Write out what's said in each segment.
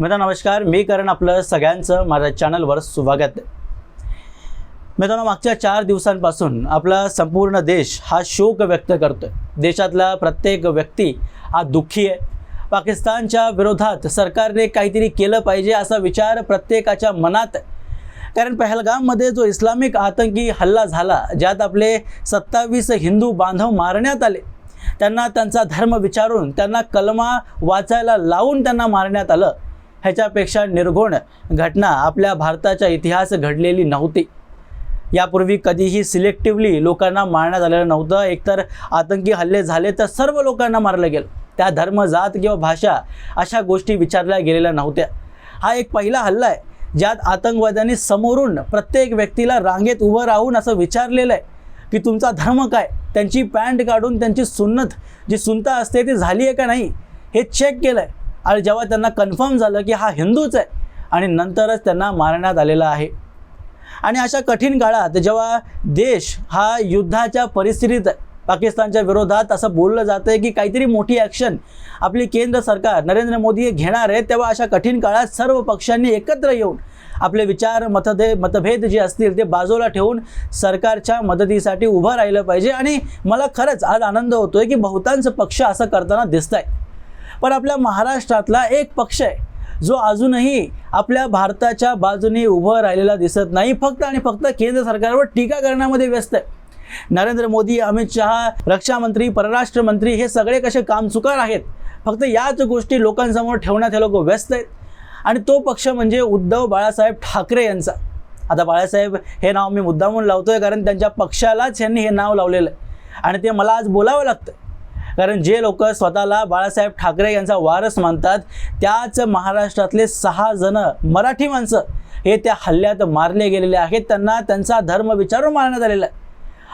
मित्रांनो नमस्कार. मी करण आपलं सगळ्यांचं माझ्या चॅनलवर स्वागत. आहे मित्रांनो मागच्या चार दिवसांपासून आपला संपूर्ण देश हा शोक व्यक्त करतोय. देशातला प्रत्येक व्यक्ती हा दुःखी आहे. पाकिस्तानच्या विरोधात सरकारने काहीतरी केलं पाहिजे असा विचार प्रत्येकाच्या मनात आहे. कारण पहलगाममध्ये जो इस्लामिक आतंकी हल्ला झाला ज्यात आपले सत्तावीस हिंदू बांधव मारण्यात आले त्यांना त्यांचा धर्म विचारून त्यांना कलमा वाचायला लावून त्यांना मारण्यात आलं ह्याच्यापेक्षा निर्घोण घटना आपल्या भारताच्या इतिहास घडलेली नव्हती. यापूर्वी कधीही सिलेक्टिव्हली लोकांना मारण्यात आलेलं नव्हतं. एकतर आतंकी हल्ले झाले तर सर्व लोकांना मारलं गेलं. त्या धर्म जात किंवा भाषा अशा गोष्टी विचारल्या गेलेल्या नव्हत्या. हा एक पहिला हल्ला आहे ज्यात आतंकवाद्यांनी समोरून प्रत्येक व्यक्तीला रांगेत उभं राहून असं विचारलेलं आहे की तुमचा धर्म काय? त्यांची पॅन्ट काढून त्यांची सुन्नत जी सुनता असते ती झाली आहे का नाही? हे चेक केलं आहे आणि जेव्हा त्यांना कन्फर्म झालं की हा हिंदूच आहे आणि नंतरच त्यांना मारण्यात आलेला आहे. आणि अशा कठीण काळात जेव्हा देश हा युद्धाच्या परिस्थितीत आहे पाकिस्तानच्या विरोधात असं बोललं जातं आहे की काहीतरी मोठी ॲक्शन आपली केंद्र सरकार नरेंद्र मोदी हे घेणार आहे तेव्हा अशा कठीण काळात सर्व पक्षांनी एकत्र येऊन आपले विचार मतदे मतभेद जे असतील ते बाजूला ठेवून सरकारच्या मदतीसाठी उभं राहिलं पाहिजे. आणि मला खरंच आज आनंद होतो आहे की बहुतांश पक्ष असं करताना दिसत आहे पण आपल्या महाराष्ट्रातला एक पक्ष आहे जो अजूनही आपल्या भारताच्या बाजूने उभं राहिलेला दिसत नाही. फक्त आणि फक्त केंद्र सरकारवर टीका करण्यामध्ये व्यस्त आहे. नरेंद्र मोदी अमित शहा रक्षामंत्री परराष्ट्र मंत्री हे सगळे कसे कामचुकार आहेत? फक्त याच गोष्टी लोकांसमोर ठेवण्यात हे लोक व्यस्त आहेत. आणि तो पक्ष म्हणजे उद्धव बाळासाहेब ठाकरे यांचा. आता बाळासाहेब हे नाव मी मुद्दामून आहे कारण त्यांच्या पक्षालाच यांनी हे नाव लावलेलं आहे. आणि ते मला आज बोलावं लागतं कारण जे लोक स्वतःला बाळासाहेब ठाकरे यांचा वारस मानतात त्याच महाराष्ट्रातले सहा जण मराठी माणसं हे त्या हल्ल्यात मारले गेलेले आहेत. त्यांना त्यांचा धर्म विचारून मारण्यात आलेला आहे.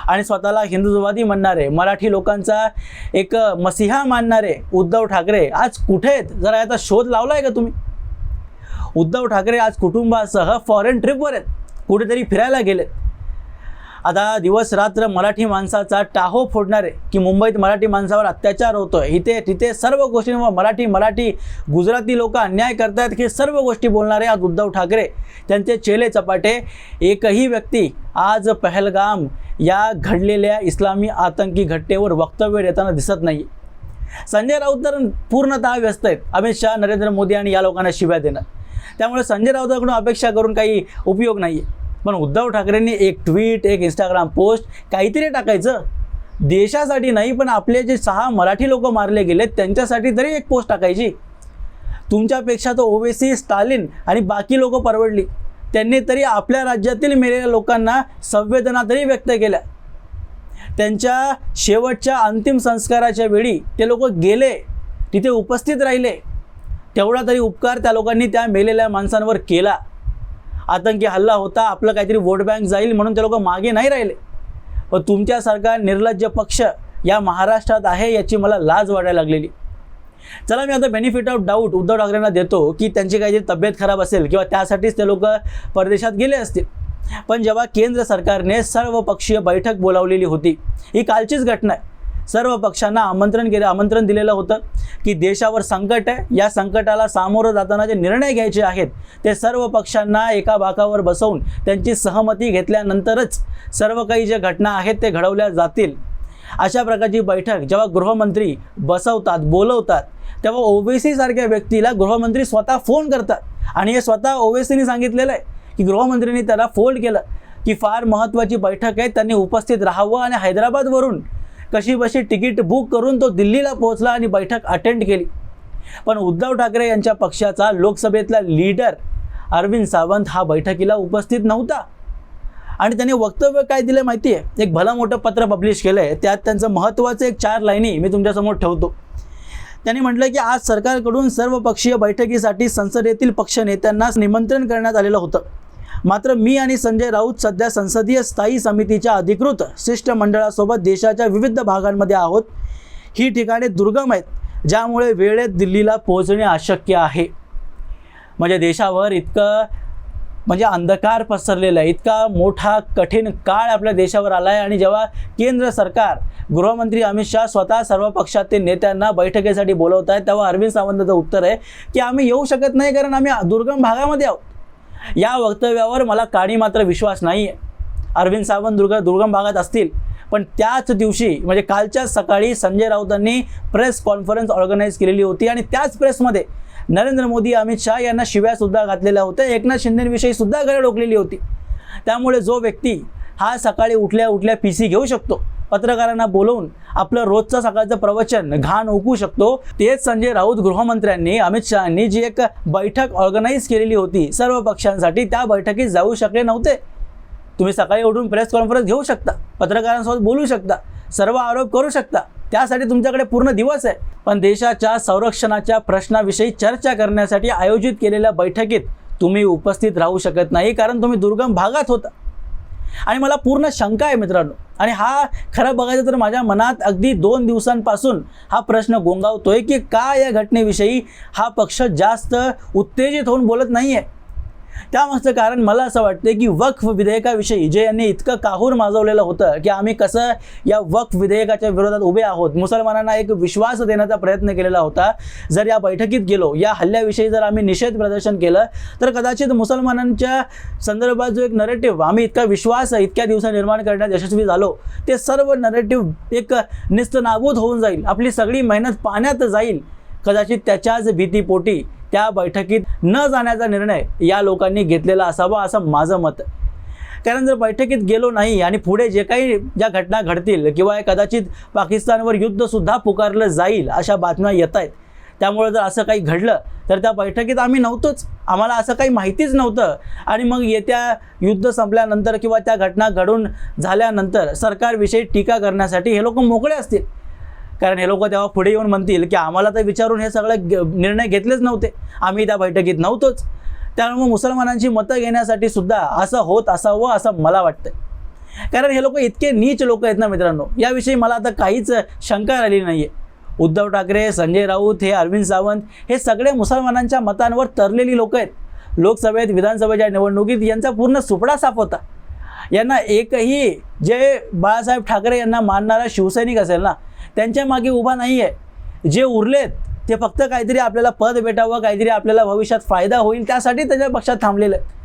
आणि स्वतःला हिंदुत्ववादी म्हणणारे मराठी लोकांचा एक मसिहा मानणारे उद्धव ठाकरे आज कुठे आहेत? जरा याचा शोध लावला आहे का तुम्ही? उद्धव ठाकरे आज कुटुंबासह फॉरेन ट्रिपवर आहेत. कुठेतरी फिरायला गेलेत. आता दिवस रात्र मराठी माणसाचा टाहो फोडणारे की मुंबईत मराठी माणसावर अत्याचार होतोय इथे तिथे सर्व गोष्टींवर मराठी मराठी गुजराती लोक अन्याय करतायत हे सर्व गोष्टी बोलणारे आज उद्धव ठाकरे. त्यांचे चेले चपाटे एकही व्यक्ती आज पहलगाम या घडलेल्या इस्लामी आतंकी घटनेवर वक्तव्य देताना दिसत नाही संजय राऊत तर पूर्णतः व्यस्त आहेत. अमित शहा नरेंद्र मोदी आणि या लोकांना शिव्या देणार त्यामुळे संजय राऊताकडून अपेक्षा करून काही उपयोग नाही आहे पण उद्धव ठाकरेंनी एक ट्विट एक इंस्टाग्राम पोस्ट काहीतरी टाकायचं. देशासाठी नाही पण आपले जे सहा मराठी लोक मारले गेले त्यांच्यासाठी तरी एक पोस्ट टाकायची. तुमच्यापेक्षा तो ओवेसी स्टालिन आणि बाकी लोक परवडली. त्यांनी तरी आपल्या राज्यातील मेलेल्या लोकांना संवेदना तरी व्यक्त केल्या. त्यांच्या शेवटच्या अंतिम संस्काराच्या वेळी ते लोक गेले तिथे उपस्थित राहिले. तेवढा तरी उपकार त्या लोकांनी त्या मेलेल्या माणसांवर केला. आतंकी हल्ला होता आपलं काहीतरी वोट बँक जाईल म्हणून ते लोक मागे नाही राहिले. पण तुमच्यासारखा निर्लज्ज पक्ष या महाराष्ट्रात आहे याची मला लाज वाटायला लागलेली. चला मी आता बेनिफिट ऑफ डाऊट उद्धव ठाकरेंना देतो की त्यांची काहीतरी तब्येत खराब असेल किंवा त्यासाठीच ते लोक परदेशात गेले असतील. पण जेव्हा केंद्र सरकारने सर्वपक्षीय बैठक बोलावलेली होती ही कालचीच घटना आहे. सर्व पक्षांना आमंत्रण केलं आमंत्रण दिलेलं होतं की देशावर संकट आहे. या संकटाला सामोरं जाताना जे निर्णय घ्यायचे आहेत ते सर्व पक्षांना एका बाकावर बसवून त्यांची सहमती घेतल्यानंतरच सर्व काही ज्या घटना आहेत ते घडवल्या जातील. अशा प्रकारची बैठक जेव्हा गृहमंत्री बसवतात बोलवतात तेव्हा ओबीसी सारख्या व्यक्तीला गृहमंत्री स्वतः फोन करतात. आणि हे स्वतः ओबीसीने सांगितलेलं आहे की गृहमंत्र्यांनी त्याला फोन केलं की फार महत्त्वाची बैठक आहे त्यांनी उपस्थित राहावं आणि हैदराबादवरून कशी बशी तिकीट बुक करून तो दिल्लीला पोहोचला आणि बैठक अटेंड केली. पण उद्धव ठाकरे यांच्या पक्षाचा लोकसभेतला लीडर अरविंद सावंत हा बैठकीला उपस्थित नव्हता. आणि त्यांनी वक्तव्य काय दिलं माहिती आहे एक भलं मोठं पत्र पब्लिश केलं आहे त्यात त्यांचं महत्त्वाचं एक चार लाईनी मी तुमच्यासमोर ठेवतो. त्यांनी म्हटलं की आज सरकारकडून सर्वपक्षीय बैठकीसाठी संसदेतील पक्षनेत्यांना निमंत्रण करण्यात आलेलं होतं. मात्र मी आणि संजय राऊत सध्या संसदीय स्थायी समितीच्या अधिकृत शिष्टमंडळासोबत देशाच्या विविध भागांमध्ये आहोत. ही ठिकाणे दुर्गम आहेत ज्यामुळे वेळेत दिल्लीला पोहोचणे अशक्य आहे. म्हणजे देशावर इतकं म्हणजे अंधकार पसरलेला आहे. इतका मोठा कठीण काळ आपल्या देशावर आला आहे आणि जेव्हा केंद्र सरकार गृहमंत्री अमित शहा स्वतः सर्व पक्षातील नेत्यांना बैठकीसाठी बोलवत आहेत तेव्हा अरविंद सावंताचं उत्तर आहे की आम्ही येऊ शकत नाही कारण आम्ही दुर्गम भागामध्ये आहोत. या वक्तव्यावर मला काणी मात्र विश्वास नाही आहे अरविंद सावंत दुर्ग दुर्गम भागात असतील पण त्याच दिवशी म्हणजे कालच्याच सकाळी संजय राऊतांनी प्रेस कॉन्फरन्स ऑर्गनाईज केलेली होती आणि त्याच प्रेसमध्ये नरेंद्र मोदी अमित शहा यांना शिव्यासुद्धा घातलेल्या होत्या. एकनाथ शिंदेविषयी सुद्धा घरे डोकलेली होती. त्यामुळे जो व्यक्ती हा सकाळी उठल्या उठल्या पी सी घेऊ शकतो पत्रकारांना बोलवून आपलं रोजचं सकाळचं प्रवचन घाण ओकू शकतो. तेच संजय राऊत गृहमंत्र्यांनी अमित शहानी जी एक बैठक ऑर्गनाईज केलेली होती सर्व पक्षांसाठी त्या बैठकीत जाऊ शकले नव्हते. तुम्ही सकाळी उठून प्रेस कॉन्फरन्स घेऊ शकता पत्रकारांसोबत बोलू शकता सर्व आरोप करू शकता. त्यासाठी तुमच्याकडे पूर्ण दिवस आहे. पण देशाच्या संरक्षणाच्या प्रश्नाविषयी चर्चा करण्यासाठी आयोजित केलेल्या बैठकीत तुम्ही उपस्थित राहू शकत नाही कारण तुम्ही दुर्गम भागात होता. आणि मला पूर्ण शंका आहे मित्रांनो. आणि हा खरं बघायचं तर माझ्या मनात अगदी दोन दिवसांपासून हा प्रश्न गोंगावतोय की का या घटनेविषयी हा पक्ष जास्त उत्तेजित होऊन बोलत नाही आहे त्यामागचं कारण मला असं वाटतं की वक्फ विधेयकाविषयी जे यांनी इतकं काहूर माजवलेलं होतं की आम्ही कसं या वक्फ विधेयकाच्या विरोधात उभे आहोत मुसलमानांना एक विश्वास देण्याचा प्रयत्न केलेला होता. जर या बैठकीत गेलो या हल्ल्याविषयी जर आम्ही निषेध प्रदर्शन केलं तर कदाचित मुसलमानांच्या संदर्भात जो एक नरेटिव्ह आम्ही इतका विश्वास इतक्या दिवसा निर्माण करण्यात यशस्वी झालो ते सर्व नरेटिव्ह एक निस्तनाबूत होऊन जाईल. आपली सगळी मेहनत पाण्यात जाईल. कदाचित त्याच्याच भीतीपोटी त्या बैठकीत न जाण्याचा निर्णय या लोकांनी घेतलेला असावा असं माझं मत आहे. कारण जर बैठकीत गेलो नाही आणि पुढे जे काही ज्या घटना घडतील किंवा कदाचित पाकिस्तानवर युद्धसुद्धा पुकारलं जाईल अशा बातम्या येत आहेत. त्यामुळे जर असं काही घडलं तर त्या बैठकीत आम्ही नव्हतोच. आम्हाला असं काही माहितीच नव्हतं. आणि मग येत्या युद्ध संपल्यानंतर किंवा त्या घटना घडून झाल्यानंतर सरकारविषयी टीका करण्यासाठी हे लोक मोकळे असतील. कारण हे लोक तेव्हा पुढे येऊन म्हणतील की आम्हाला तर विचारून हे सगळं ग- निर्णय घेतलेच नव्हते. आम्ही त्या बैठकीत नव्हतोच. त्यामुळे मुसलमानांची मतं घेण्यासाठी सुद्धा असं होत असावं असं मला वाटतं कारण हे लोक इतके नीच लोक आहेत ना मित्रांनो. याविषयी मला आता काहीच शंका राहिली नाही आहे उद्धव ठाकरे संजय राऊत हे अरविंद सावंत हे सगळे मुसलमानांच्या मतांवर तरलेली लोक आहेत. लोकसभेत विधानसभेच्या निवडणुकीत यांचा पूर्ण सुपडा साफ होता. यांना एकही जे बाळासाहेब ठाकरे यांना मानणारा शिवसैनिक असेल ना त्यांच्या मागे उभा नाही आहे जे उरलेत ते फक्त काहीतरी आपल्याला पद भेटावं काहीतरी आपल्याला भविष्यात फायदा होईल त्यासाठी त्याच्या पक्षात थांबलेलं आहे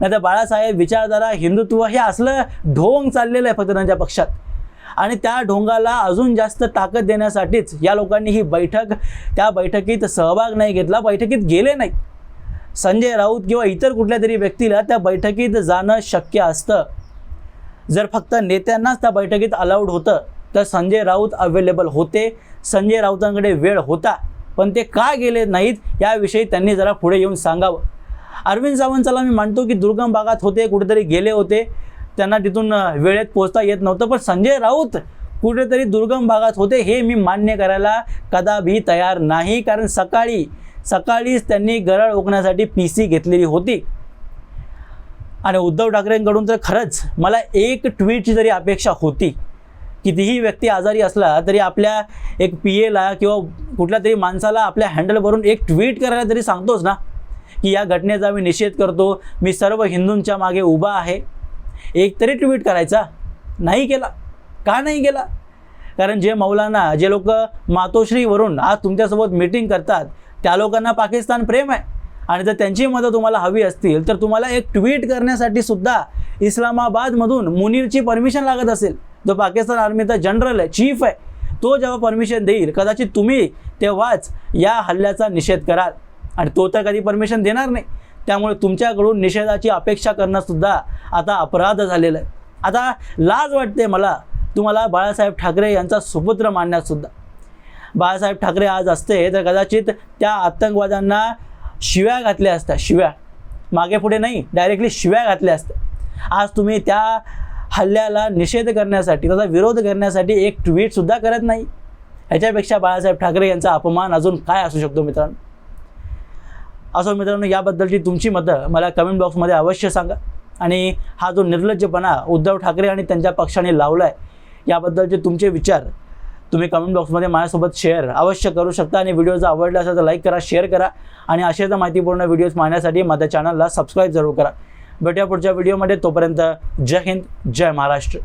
नाही तर बाळासाहेब विचारधारा हिंदुत्व हे असलं ढोंग चाललेलं आहे फक्त त्यांच्या पक्षात. आणि त्या ढोंगाला अजून जास्त ताकद देण्यासाठीच या लोकांनी ही बैठक त्या बैठकीत सहभाग नाही घेतला बैठकीत गेले नाही संजय राऊत किंवा इतर कुठल्या तरी व्यक्तीला त्या बैठकीत जाणं शक्य असतं. जर फक्त नेत्यांनाच त्या बैठकीत अलाउड होतं तर संजय राऊत अवेलेबल होते. संजय राऊतांकडे वेळ होता पण ते का गेले नाहीत याविषयी त्यांनी जरा पुढे येऊन सांगावं. अरविंद सावंतला मी मानतो की दुर्गम भागात होते कुठेतरी गेले होते. त्यांना तिथून वेळेत पोहोचता येत नव्हतं पण संजय राऊत कुठेतरी दुर्गम भागात होते हे मी मान्य करायला कदाबी तयार नाही. कारण सकाळी सकाळीच त्यांनी गरळ ओकण्यासाठी पी सी घेतलेली होती. आणि उद्धव ठाकरेंकडून तर खरंच मला एक ट्विटची जरी अपेक्षा होती कितीही व्यक्ती आजारी असला तरी आपल्या एक पी एला किंवा कुठल्या तरी माणसाला आपल्या हँडलवरून एक ट्विट करायला तरी सांगतोच ना की या घटनेचा मी निषेध करतो मी सर्व हिंदूंच्या मागे उभा आहे. एक तरी ट्विट करायचा. नाही केला. का नाही केला? कारण जे मौलाना जे लोक मातोश्रीवरून आज तुमच्यासोबत मीटिंग करतात त्या लोकांना पाकिस्तान प्रेम आहे. आणि जर त्यांची मदत तुम्हाला हवी असतील तर तुम्हाला एक ट्विट करण्यासाठी सुद्धा इस्लामाबादमधून मुनीरची परमिशन लागत असेल. जो पाकिस्तान आर्मीचा जनरल आहे चीफ आहे तो जेव्हा परमिशन देईल कदाचित तुम्ही तेव्हाच या हल्ल्याचा निषेध कराल. आणि तो तर कधी परमिशन देणार नाही. त्यामुळे तुमच्याकडून निषेधाची अपेक्षा करणंसुद्धा आता अपराध झालेला आहे. आता लाज वाटते मला तुम्हाला बाळासाहेब ठाकरे यांचा सुपुत्र मानण्यातसुद्धा बाळासाहेब ठाकरे आज असते तर कदाचित त्या आतंकवाद्यांना शिव्या घातल्या असत्या शिव्या. मागे पुढे नाही डायरेक्टली शिव्या घातल्या असत्या. आज तुम्ही त्या हल्ल्याला निषेध करण्यासाठी त्याचा विरोध करण्यासाठी एक ट्विटसुद्धा करत नाही. ह्याच्यापेक्षा बाळासाहेब ठाकरे यांचा अपमान अजून काय असू शकतो मित्रांनो? असो मित्रांनो याबद्दलची तुमची मतं मला कमेंट बॉक्समध्ये अवश्य सांगा. आणि हा जो निर्लज्जपणा उद्धव ठाकरे आणि त्यांच्या पक्षाने लावला आहे याबद्दलचे तुमचे विचार तुम्ही कमेंट बॉक्समध्ये माझ्यासोबत शेअर अवश्य करू शकता. आणि व्हिडिओ जर आवडला असेल तर लाईक करा शेअर करा. आणि असेच माहितीपूर्ण व्हिडिओज पाहण्यासाठी माझ्या चॅनलला सबस्क्राईब जरूर करा. भेटूया पुढच्या व्हिडिओमध्ये तोपर्यंत जय हिंद जय महाराष्ट्र.